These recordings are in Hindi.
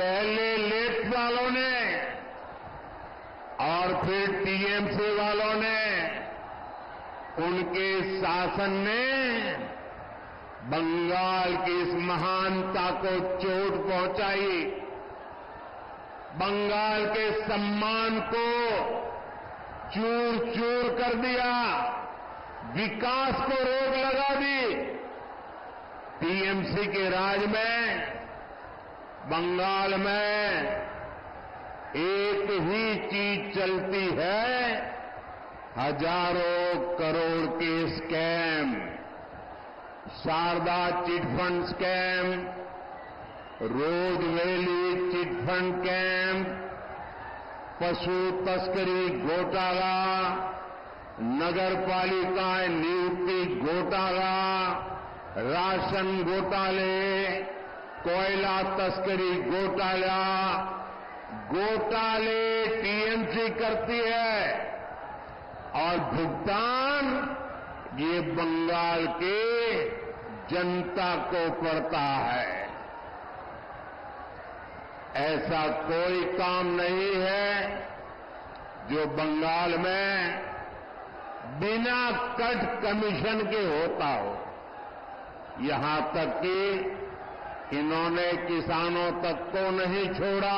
पहले लेफ़्ट वालों ने और फिर टीएमसी वालों ने उनके शासन ने बंगाल की इस महानता को चोट पहुंचाई। बंगाल के सम्मान को चूर चूर कर दिया। विकास को रोक लगा दी। टीएमसी के राज में बंगाल में एक ही चीज़ चलती है, हज़ारों करोड़ के scam. Sharda chit fund scam, Rose Valley chit fund scam पशु तस्करी घोटाला नगर पालिका नियुक्ति घोटाला, राशन घोटाले कोयला तस्करी घोटाला। घोटाले टीएमसी करती है। और भुगतान ये बंगाल के जनता को पड़ता है। ऐसा कोई काम नहीं है जो बंगाल में बिना कट कमीशन के होता हो। यहाँ तक कि इन्होंने किसानों तक को नहीं छोड़ा।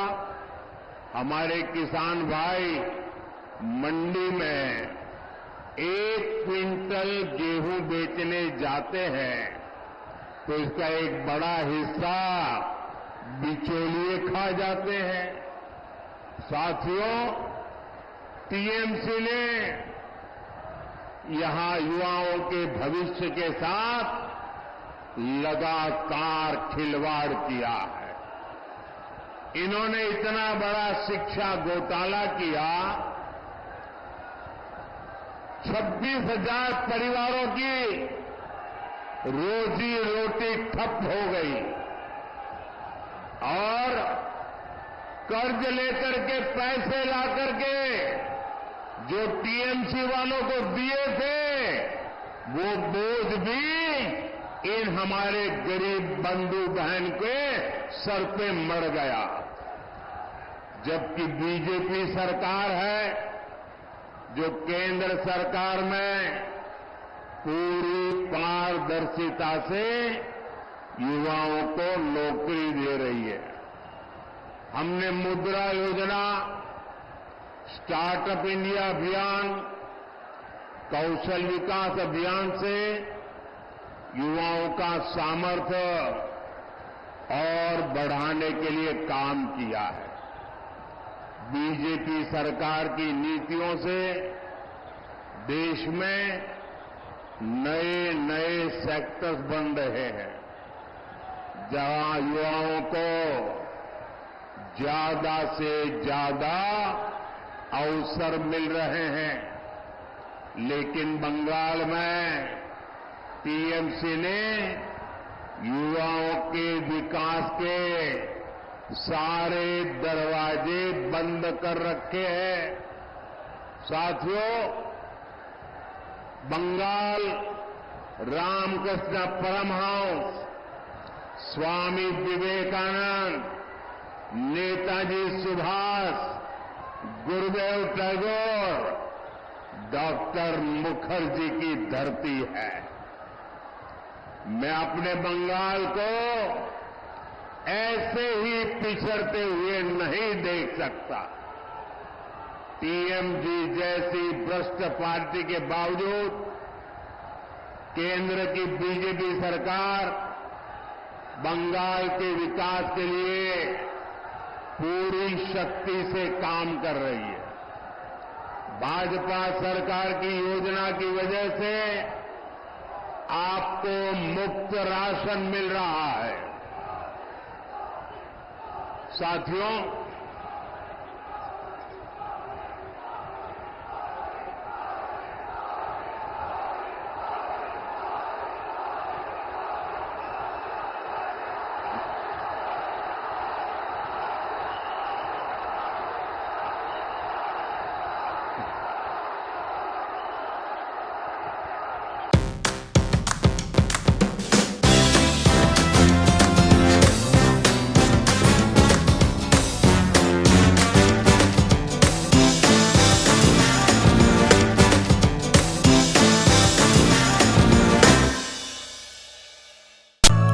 हमारे किसान भाई, मंडी में एक क्विंटल गेहूँ बेचने जाते हैं तो इसका एक बड़ा हिस्सा बिचौलिए खा जाते हैं। साथियों, टीएमसी ने यहाँ युवाओं के भविष्य के साथ लगातार खिलवाड़ किया है। इन्होंने इतना बड़ा शिक्षा घोटाला किया, छब्बीस हज़ार परिवारों की रोजी रोटी ठप हो गई और कर्ज लेकर के पैसे ला करके जो टीएमसी वालों को दिए थे, वो बोझ भी इन हमारे गरीब बंधु बहन के सर पे मर गया। जबकि बीजेपी सरकार है, जो केंद्र सरकार में पूरी पारदर्शिता से युवाओं को नौकरी दे रही है। हमने मुद्रा योजना, स्टार्टअप इंडिया अभियान, कौशल विकास अभियान से युवाओं का सामर्थ्य और बढ़ाने के लिए काम किया है। बीजेपी सरकार की नीतियों से देश में नए नए सेक्टर्स बन रहे हैं, जहाँ युवाओं को ज़्यादा से ज़्यादा अवसर मिल रहे हैं। लेकिन बंगाल में टीएमसी ने युवाओं के विकास के सारे दरवाजे बंद कर रखे हैं। साथियों, बंगाल रामकृष्ण परमहंस स्वामी विवेकानंद, नेताजी सुभाष, गुरुदेव टैगोर, डॉक्टर मुखर्जी की धरती है। मैं अपने बंगाल को ऐसे ही पिछड़ते हुए नहीं देख सकता। टीएमजी जैसी भ्रष्ट पार्टी के बावजूद केंद्र की बीजेपी सरकार बंगाल के विकास के लिए पूरी शक्ति से काम कर रही है। भाजपा सरकार की योजना की वजह से आपको मुफ़्त राशन मिल रहा है। साथियों